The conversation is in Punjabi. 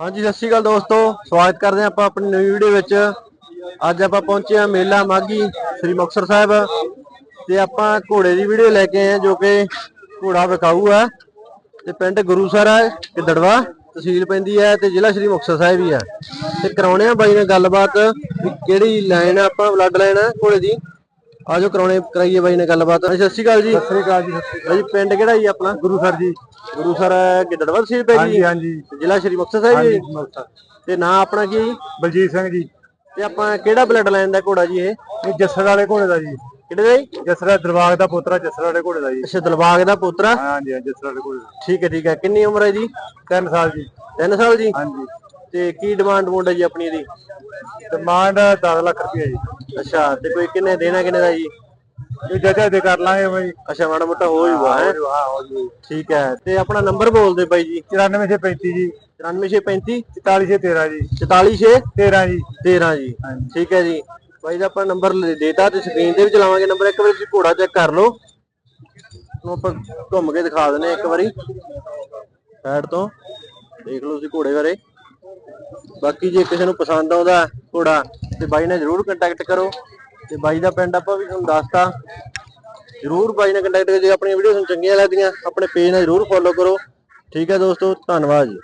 ਹਾਂਜੀ, ਸਤਿ ਸ਼੍ਰੀ ਅਕਾਲ ਦੋਸਤੋ। ਸਵਾਗਤ ਕਰਦੇ ਹਾਂ ਆਪਾਂ ਆਪਣੀ ਨਵੀਂ ਵੀਡੀਓ ਵਿੱਚ। ਅੱਜ ਆਪਾਂ ਪਹੁੰਚੇ ਹਾਂ ਮੇਲਾ ਮਾਗੀ ਸ੍ਰੀ ਮੁਕਤਸਰ ਸਾਹਿਬ। ਤੇ ਆਪਾਂ ਘੋੜੇ ਦੀ ਵੀਡੀਓ ਲੈ ਕੇ ਆਏ ਹਾਂ, ਜੋ ਕਿ ਘੋੜਾ ਵਿਕਾਊ ਹੈ ਤੇ ਪਿੰਡ ਗੁਰੂਸਰ ਹੈ ਕਿਦੜਵਾ ਤਹਿਸੀਲ ਪੈਂਦੀ ਹੈ ਤੇ ਜ਼ਿਲ੍ਹਾ ਸ੍ਰੀ ਮੁਕਤਸਰ ਸਾਹਿਬ ਹੀ ਹੈ ਤੇ ਕਰਾਉਣੇ ਆ ਬਾਈ ਨਾਲ ਗੱਲਬਾਤ ਵੀ ਕਿਹੜੀ ਲਾਈਨ ਆ, ਆਪਾਂ ਬਲੱਡ ਲਾਈਨ ਆ ਘੋੜੇ ਦੀ। ਆਜੋ ਕਰਾਉਣੇ ਕਰਾਈਏ ਬਾਈ ਨਾਲ ਗੱਲਬਾਤ। ਸਤਿ ਸ਼੍ਰੀ ਅਕਾਲ ਜੀ। ਸਤਿ ਸ੍ਰੀ ਅਕਾਲ ਜੀ ਸਤਿ ਸ੍ਰੀ ਬਾਈ ਪਿੰਡ ਕਿਹੜਾ ਜੀ ਆਪਣਾ? ਗੁਰੂ ਸਰ ਜੀ। ਗੁਰੂਸਰ ਗਿੱਦੜਵਾ ਤਹਿਸੀਲ ਪੈ ਹਾਂਜੀ ਜੀ? ਹਾਂਜੀ ਜ਼ਿਲ੍ਹਾ ਸ੍ਰੀ ਮੁਕਤਸਰ ਸਾਹਿਬ ਜੀ। ਤੇ ਨਾਂ ਆਪਣਾ ਕੀ ਹੈ ਜੀ? ਬਲਜੀਤ ਸਿੰਘ ਜੀ। ਤੇ ਆਪਾਂ ਕਿਹੜਾ ਬਲੱਡ ਲਾਈਨ ਦਾ ਘੋੜਾ ਜੀ ਇਹ? ਇਹ ਜੱਸਰ ਵਾਲੇ ਘੋੜੇ ਦਾ ਜੀ। ਕਿਹੜੇ ਦਾ ਜੀ? ਜੱਸਰ ਦਰਬਾਗ ਦਾ ਪੁੱਤਰਾ ਜੱਸਰ ਵਾਲੇ ਘੋੜੇ ਦਾ ਜੀ। ਅੱਛਾ ਦਲਬਾਗ ਦਾ ਪੁੱਤਰਾ? ਹਾਂਜੀ ਹਾਂਜੀ ਜੱਸਰ ਵਾਲੇ ਘੋੜੇ ਦਾ। ਠੀਕ ਹੈ ਠੀਕ ਹੈ। ਕਿੰਨੀ ਉਮਰ ਹੈ ਜੀ? 3 ਸਾਲ ਜੀ। 3 ਸਾਲ ਜੀ? ਹਾਂਜੀ। ਤੇ ਕੀ ਡਿਮਾਂਡ ਮੁੰਡਾ ਜੀ ਆਪਣੀ ਇਹਦੀ? ਡਿਮਾਂਡ 10 ਲੱਖ ਰੁਪਏ ਜੀ। ਅੱਛਾ ਤੇ ਕੋਈ ਕਿੰਨੇ ਦੇਣਾ ਕਿੰਨੇ ਦਾ ਜੀ? ਇਹ ਜੱਜਾ ਦੇ ਕਰ ਲਾਂਗੇ ਬਈ। ਅੱਛਾ ਮਾੜਾ ਮੋਟਾ ਹੋ ਜਾਊਗਾ ਹੈ? ਹਾਂ ਹੋ ਜੀ। ਠੀਕ ਹੈ ਤੇ ਆਪਣਾ ਨੰਬਰ ਬੋਲ ਦੇ ਬਾਈ ਜੀ। 94 ਸੇ 35 ਜੀ। 94635 44 ਸੇ 13 ਜੀ। 446 13 ਜੀ। 13 ਜੀ। ਠੀਕ ਹੈ ਜੀ। ਬਾਈ ਦਾ ਆਪਾਂ ਨੰਬਰ ਦੇਤਾ ਤੇ ਸਕਰੀਨ ਤੇ ਵੀ ਚਲਾਵਾਂਗੇ ਨੰਬਰ ਇੱਕ ਵਾਰੀ ਤੁਸੀਂ ਘੋੜਾ ਚੈੱਕ ਕਰ ਲਓ। ਨੂੰ ਆਪਾਂ ਘੁੰਮ ਕੇ ਦਿਖਾ ਹਾਂ ਇੱਕ ਵਾਰੀ। ਸਾਈਡ ਤੋਂ। ਦੇਖ ਲਓ ਤੁਸੀਂ ਘੋੜੇ ਬਾਰੇ। ਬਾਕੀ ਜੇ ਕਿਸੇ ਨੂੰ ਪਸੰਦ ਆਉਂਦਾ ਘੋੜਾ, ਤੇ ਬਾਈ ਨਾਲ ਜਰੂਰ ਕੰਟੈਕਟ ਕਰੋ। ਤੇ ਬਾਈ ਦਾ ਪਿੰਡ ਆਪਾਂ ਵੀ ਤੁਹਾਨੂੰ ਦੱਸਤਾ। ਜਰੂਰ ਬਾਈ ਨਾਲ ਕੰਟੈਕਟ ਕਰੋ, ਜੇ ਆਪਣੀਆਂ ਵੀਡੀਓ ਤੁਹਾਨੂੰ ਚੰਗੀਆਂ ਲੱਗਦੀਆਂ, ਆਪਣੇ ਪੇਜ ਨਾਲ ਜਰੂਰ ਫੋਲੋ ਕਰੋ। ਠੀਕ ਹੈ ਦੋਸਤੋ, ਧੰਨਵਾਦ ਜੀ।